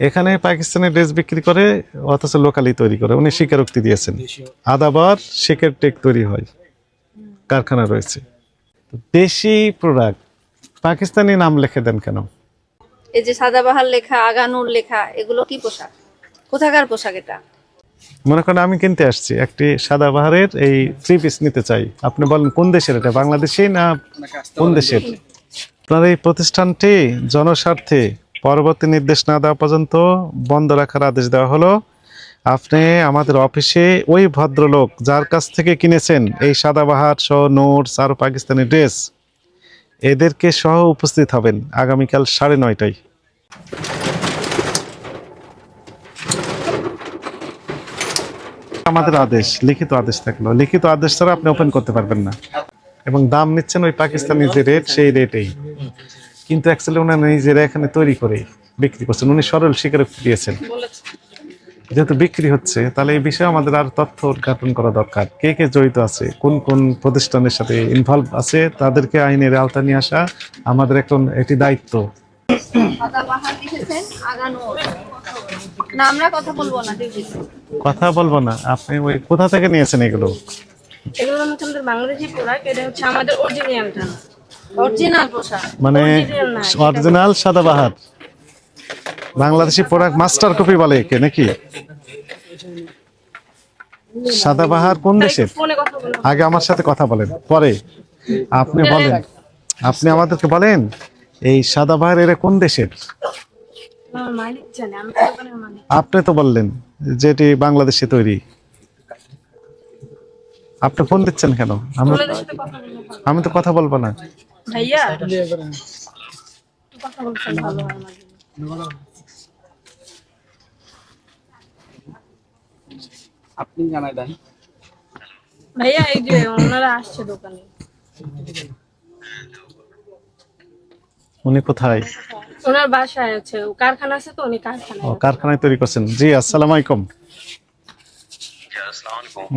এখানে পাকিস্তানের ড্রেস বিক্রি করে অথচ লোকালি তৈরি করে। উনি স্বীকারোক্তি দিয়েছেন। আদাবার শেকের টেক তৈরি হয়। কারখানা রয়েছে। তো দেশি প্রোডাক্ট পাকিস্তানি নাম লিখে দেন কেন? এই যে সাদাবাহার লেখা আগানুর লেখা এগুলো কি পোশাক? কোথাকার পোশাক এটা? মনে করেন আমি কিনতে আসছি একটি সাদাবাহারের এই থ্রি পিস নিতে চাই। আপনি বলেন কোন দেশের এটা বাংলাদেশি না কোন দেশের? আপনার এই প্রতিষ্ঠানটি জনস্বার্থে পরবর্তী নির্দেশ না দেওয়া পর্যন্ত বন্ধ রাখার আদেশ দেওয়া হলো। আপনি আমাদের অফিসে ওই ভদ্রলোক যার কাছ থেকে কিনেছেন এই সাদাবাহার সহ নোটস আর পাকিস্তানি ড্রেস, এদেরকে সহ উপস্থিত হবেন আগামীকাল সাড়ে নয়টায়। আমাদের আদেশ, লিখিত আদেশ থাকল। লিখিত আদেশ ছাড়া আপনি ওপেন করতে পারবেন না। এবং দাম নিচ্ছেন ওই পাকিস্তানি যে রেট সেই রেটেই কিন্তু অ্যাকচুয়ালি ওনার নিজেরা এখানে তৈরি করে বিক্রি করছেন। উনি সরল স্বীকারোক্তি দিয়েছেন যেহেতু বিক্রি হচ্ছে তাহলে এই বিষয়ে আমাদের আর তথ্য উদ্ঘাটন করা দরকার। কে কে জড়িত আছে? কোন কোন প্রতিষ্ঠানের সাথে ইনভলভ আছে? তাদেরকে আইনের আওতা নিয়ে আসা আমাদের এখন এটি দায়িত্ব। কথা বলব না আপনি ওই কোথা থেকে নিয়েছেন এগুলো? এগুলো হচ্ছে আমাদের বাংলাদেশি প্রোডাক্ট এটা হচ্ছে আমাদের অরিজিনালটা অরিজিনাল পোশাক। মানে original Sadabahar. Bangladeshi product master copy বলে একে নাকি? সাদাবাহার কোন দেশের? আগে আমার সাথে কথা বলেন পরে। আপনি বলেন। আপনি আমাদেরকে বলেন এই সাদাবাহার এরা কোন দেশের? আপনি তো বললেন যেটি বাংলাদেশে তৈরি। আপনি ফোন দিচ্ছেন কেন। আমি তো কথা বলব না। ভাইয়া? কথা বলছেন ভালো হয় আমার আপনি জানাই দেন। ভাইয়া এই যে ওনারা আসছে দোকানে। উনি কোথায়? ওনার বাসায় আছে। ও কারখানা আছে তো উনি কারখানায় ও কারখানায় তৈরি করছেন। জি আসসালামু আলাইকুম।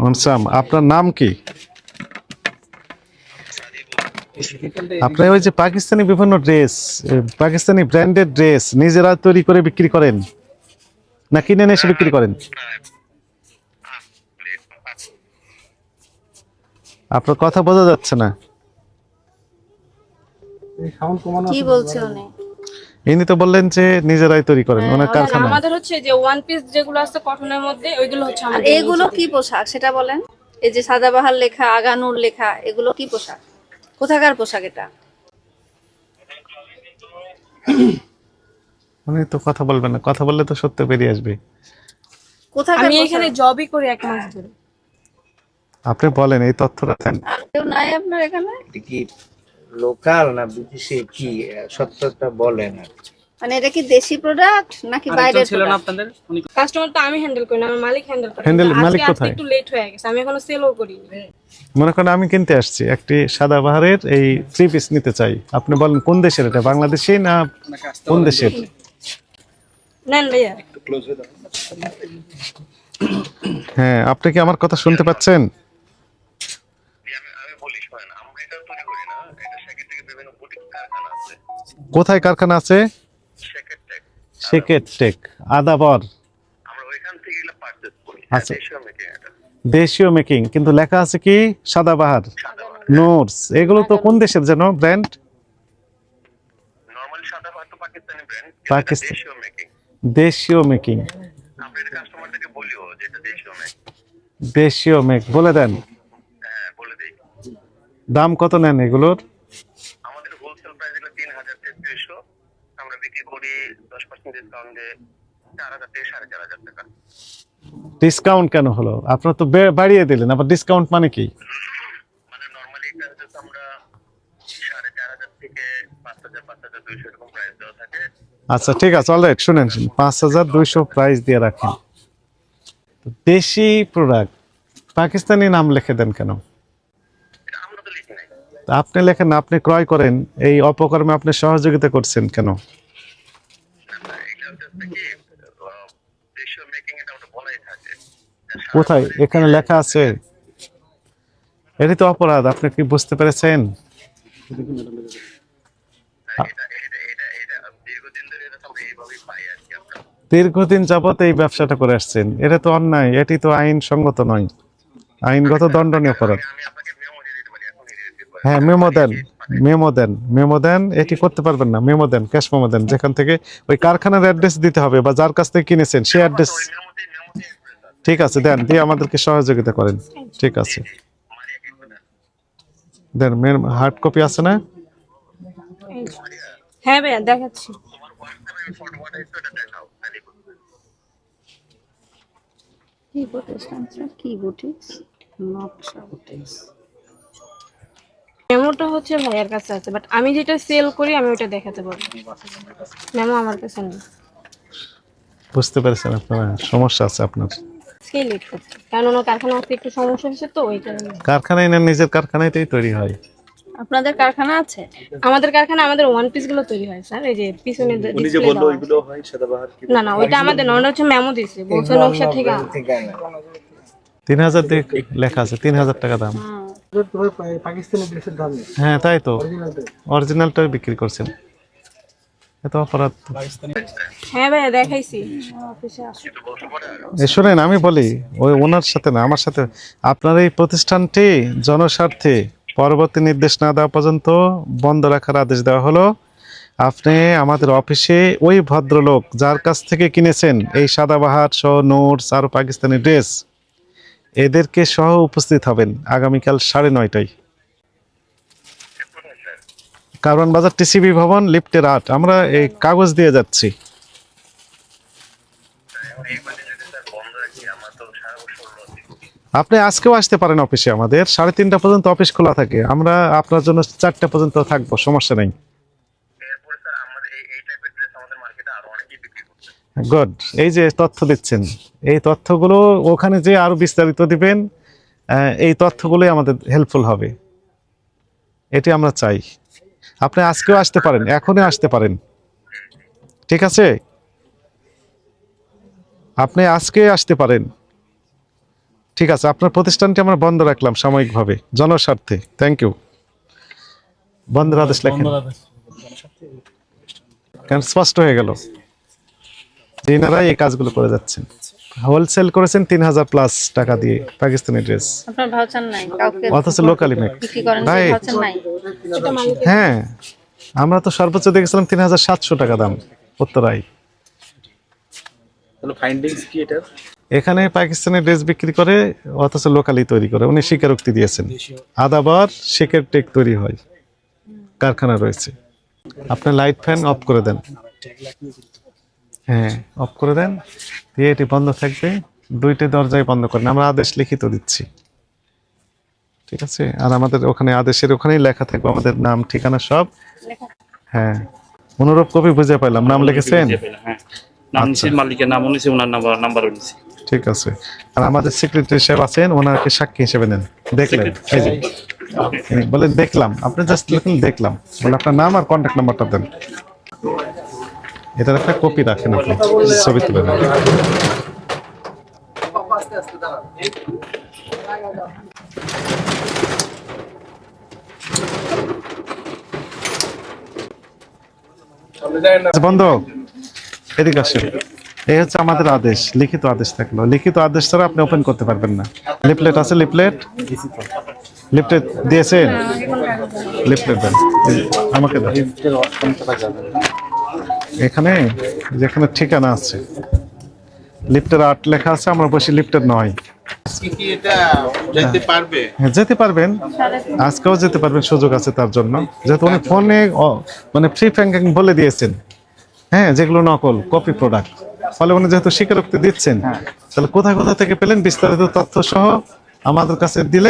আসসালাম। আপনার নাম কি? আপনি ওই যে পাকিস্তানি বিভিন্ন ড্রেস পাকিস্তানি ব্র্যান্ডেড ড্রেস নিজেরা তৈরি করে বিক্রি করেন? না কিনে এনে এসে বিক্রি করেন? আপনার কথা বোঝা যাচ্ছে না। কি বলছে উনি? ইনি তো বললেন যে নিজেরাই তৈরি করেন ওনার ওনার- কারখানা। আমাদের হচ্ছে যে ওয়ান পিস যেগুলো আছে কটনের মধ্যে ওইগুলো হচ্ছে আমাদের এগুলো কি পোশাক? সেটা বলেন। এই যে সাদাবাহার লেখা আগানুর লেখা এগুলো কি পোশাক? কোথাকার পোশাক এটা? মানে তো কথা বলবেন না কথা বললে তো সত্য বেরিয়ে আসবে। কোথাকার আমি এখানে জবই করি এক মাস ধরে। আপনি বলেন এই তথ্যটা দেন। কেউ নাই আপনার এখানে? কি লোকাল না বিদেশি কি? সত্যটা বলেন আর কি। মানে এটা কি দেশি প্রোডাক্ট নাকি বাইরের product? আপনাদের? কাস্টমার তো আমি হ্যান্ডেল করি না আমার মালিক হ্যান্ডেল করে। আজকে মালিক কোথায়? একটু লেট হয়ে গেছে আমি এখনও সেলও করিনি। মনে করেন আমি কিনতে আসছি একটি সাদাবাহারের এই থ্রি পিস নিতে চাই। আপনি বলেন কোন দেশের এটা বাংলাদেশি না কোন দেশের? নেন ভাইয়া। হ্যাঁ আপনি কি আমার কথা শুনতে পাচ্ছেন? আমি আমি বলি শোনেন আমরা এটা তৈরি করি না এটা সেকেন্ড থেকে বিভিন্ন বুটিক কারখানা আছে কোথায় কারখানা আছে? শেকেট টেক আদাবর আচ্ছা। দেশীয় মেকিং এটা। দেশীয় মেকিং কিন্তু লেখা আছে কি? সাদাবাহার নোটস এগুলো তো কোন দেশের যেন ব্র্যান্ড পাকিস্তানি দেশীয় মেকিং দেশীয় মেকিং বলে দেন। হ্যাঁ দাম কত নেন এগুলোর আমাদের হোলসেল প্রাইস হলো তিন হাজার তেত্রিশশো আমরা বিক্রি করি দশ পার্সেন্ট ডিসকাউন্টে চার হাজার থেকে সাড়ে চার হাজার টাকা। ডিসকাউন্ট কেন হলো? আপনার তো বাড়িয়ে দিলেন আবার ডিসকাউন্ট মানে কি? মানে নর্মালি আমরা সাড়ে চার হাজার থেকে পাঁচ হাজার পাঁচ হাজার দুইশো এরকম প্রাইস দেওয়া থাকে। আচ্ছা ঠিক আছে অলরাইট শুনেন পাঁচ হাজার দুইশো প্রাইস দিয়ে রাখেন। দেশি প্রোডাক্ট পাকিস্তানি নাম লিখে দেন কেন? আপনি লেখেন আপনি ক্রয় করেন এই অপকর্মে আপনি সহযোগিতা করছেন কেন না, এটা হচ্ছে কি আহ, দেশীয় মেকিং এটা ওটা বলাই থাকে কোথায়? এখানে লেখা আছে। এটি তো অপরাধ আপনি কি বুঝতে পেরেছেন? এটা দীর্ঘদিন যাবত এই ব্যবসাটা করে আসছেন। এটা তো অন্যায় এটি তো আইন সঙ্গত নয়। আইনগত দণ্ডনীয় অপরাধ। হ্যাঁ মেমো দেন। মেমো দেন মেমো দেন এটি করতে পারবেন না মেমো দেন ক্যাশ মেমো দেন যেখান থেকে ওই কারখানার অ্যাড্রেস দিতে হবে বা যার কাছ থেকে কিনেছেন সেই অ্যাড্রেস ঠিক আছে দেন দিয়ে আমাদেরকে সহযোগিতা করেন ঠিক আছে। দেন হার্ড কপি আছে না? হ্যাঁ ভাইয়া দেখাচ্ছি। তোমার হোয়াটসঅ্যাপে ফটো পাঠাইছো এটা দেখাও মেমোটা হচ্ছে ভাইয়ার কাছে আছে বাট আমি যেটা সেল করি আমি ওটা দেখাতে পারব। মেমো আমার কাছে নেই। বুঝতে পেরেছেন আপনারা সমস্যা আছে আপনার। সেই লেট কারণ ওনার কারখানা আসতে একটু সমস্যা হয়েছে তো ওই কারণে। কারখানায় না নিজের কারখানাতেই তৈরি হয়। আপনাদের কারখানা আছে? আমাদের কারখানা আমাদের ওয়ান পিসগুলো তৈরি হয় স্যার এই যে পিছনে উনি যে বলল ওইগুলো হয় সাদাবাহার কি? না না ওইটা আমাদের না ওটা হচ্ছে মেমো দিছে বলছে নকশা থেকে আনা। ঠিকানা। তিন হাজার দিয়ে লেখা আছে তিন হাজার টাকা দাম। পাকিস্তানি ড্রেসের দাম হ্যাঁ তাই তো। অরিজিনালটাই বিক্রি করছেন। এত অপরাধ। হ্যাঁ দেখাইছি। শোনেন আমি বলি ওই ওনার সাথে না আমার সাথে আপনার এই প্রতিষ্ঠানটি জনস্বার্থে পরবর্তী নির্দেশ না দেওয়া পর্যন্ত বন্ধ রাখার আদেশ দেওয়া হলো। আপনি আমাদের অফিসে ওই ভদ্রলোক যার কাছ থেকে কিনেছেন এই সাদাবাহার সহ নোটস আর পাকিস্তানি ড্রেস এদেরকে সহ উপস্থিত হবেন আগামীকাল সাড়ে নয়টায়। কারওয়ান বাজার টিসিবি ভবন, লিফটের আট। আমরা এই কাগজ দিয়ে যাচ্ছি। আপনি আজকেও আসতে পারেন অফিসে আমাদের। সাড়ে তিনটা পর্যন্ত অফিস খোলা থাকে। আমরা আপনার জন্য চারটা পর্যন্ত থাকব, সমস্যা নেই এরপরে স্যার আমাদের এই এই টাইপের ড্রেস আমাদের মার্কেটে আরও অনেকেই বিক্রি করছে গুড এই যে তথ্য দিচ্ছেন। এই তথ্যগুলো ওখানে যে আরও বিস্তারিত দিবেন এই তথ্যগুলোই আমাদের হেল্পফুল হবে। এটি আমরা চাই। আপনি আজকেও আসতে পারেন এখনই আসতে পারেন। ঠিক আছে? আপনি আজকে আসতে পারেন। ঠিক আছে আপনার প্রতিষ্ঠানটি আমরা বন্ধ রাখলাম সাময়িকভাবে জনস্বার্থে। থ্যাংক ইউ বন্ধের আদেশ লেখেন। কেন স্পষ্ট হয়ে গেল? এনারা এই কাজগুলো করে যাচ্ছেন। হোলসেল করেছেন তিন হাজার প্লাস টাকা দিয়ে পাকিস্তানি ড্রেস আপনার ভাউচার নাই কাউকে অথচ লোকালি মেক হ্যাঁ আমরা তো সর্বোচ্চ দেখেছিলাম তিন হাজার সাতশো টাকা দাম উত্তরায়। তাহলে ফাইন্ডিংস কি এটা এখানে পাকিস্তানি ড্রেস বিক্রি করে অথচ লোকালি তৈরি করে। উনি স্বীকারোক্তি দিয়েছেন। আদাবার শেকের টেক তৈরি হয়। কারখানা রয়েছে। আপনি লাইট ফ্যান অফ করে দেন। হ্যাঁ। অফ করে দেন। দিয়ে এটি বন্ধ থাকবে। দুইটি দরজায় বন্ধ করেন। আমরা আদেশ লিখিত দিচ্ছি। ঠিক আছে? আর আমাদের ওখানে আদেশের ওখানেই লেখা থাকবে। আমাদের নাম ঠিকানা সব। হ্যাঁ। অনুরূপ কপি বুঝে পাইলাম। নাম লিখেছেন? হ্যাঁ। মালিকের নাম নিছি ওনার নাম্বার নাম্বারও নিছি ঠিক আছে। আর আমাদের সেক্রেটারি সাহেব আছেন ওনাকে সাক্ষী হিসেবে নেন। দেখলেন। এই যে। এই বলে দেখলাম। আপনি জাস্ট লিখুন দেখলাম। বলে আপনার নাম আর কন্ট্যাক্ট নাম্বারটা দেন। এটার একটা কপি রাখেন আপনি ছবি তুলে নেন। আচ্ছা, বন্ধ এদিকে আসেন। এই হচ্ছে আমাদের আদেশ লিখিত আদেশ থাকল। লিখিত আদেশ ছাড়া আপনি ওপেন করতে পারবেন না। লিফলেট আছে লিফলেট লিফলেট দিয়েছেন? লিফলেট দেন। আমাকে দেন। এখানে যেখানে ঠিকানা আছে। লিফটের আট লেখা আছে আমরা বসি লিফটের নয়। পারবে? হ্যাঁ যেতে পারবেন। আজকেও যেতে পারবেন সুযোগ আছে তার জন্য। যেহেতু উনি ফোনে মানে ফ্রি ফ্যাঙ্কিং বলে দিয়েছেন। হ্যাঁ যেগুলো নকল কপি প্রোডাক্ট ফলে উনি যেহেতু স্বীকারোক্তি দিচ্ছেন তাহলে কোথায় কোথা থেকে পেলেন বিস্তারিত তথ্য সহ আমাদের কাছে দিলে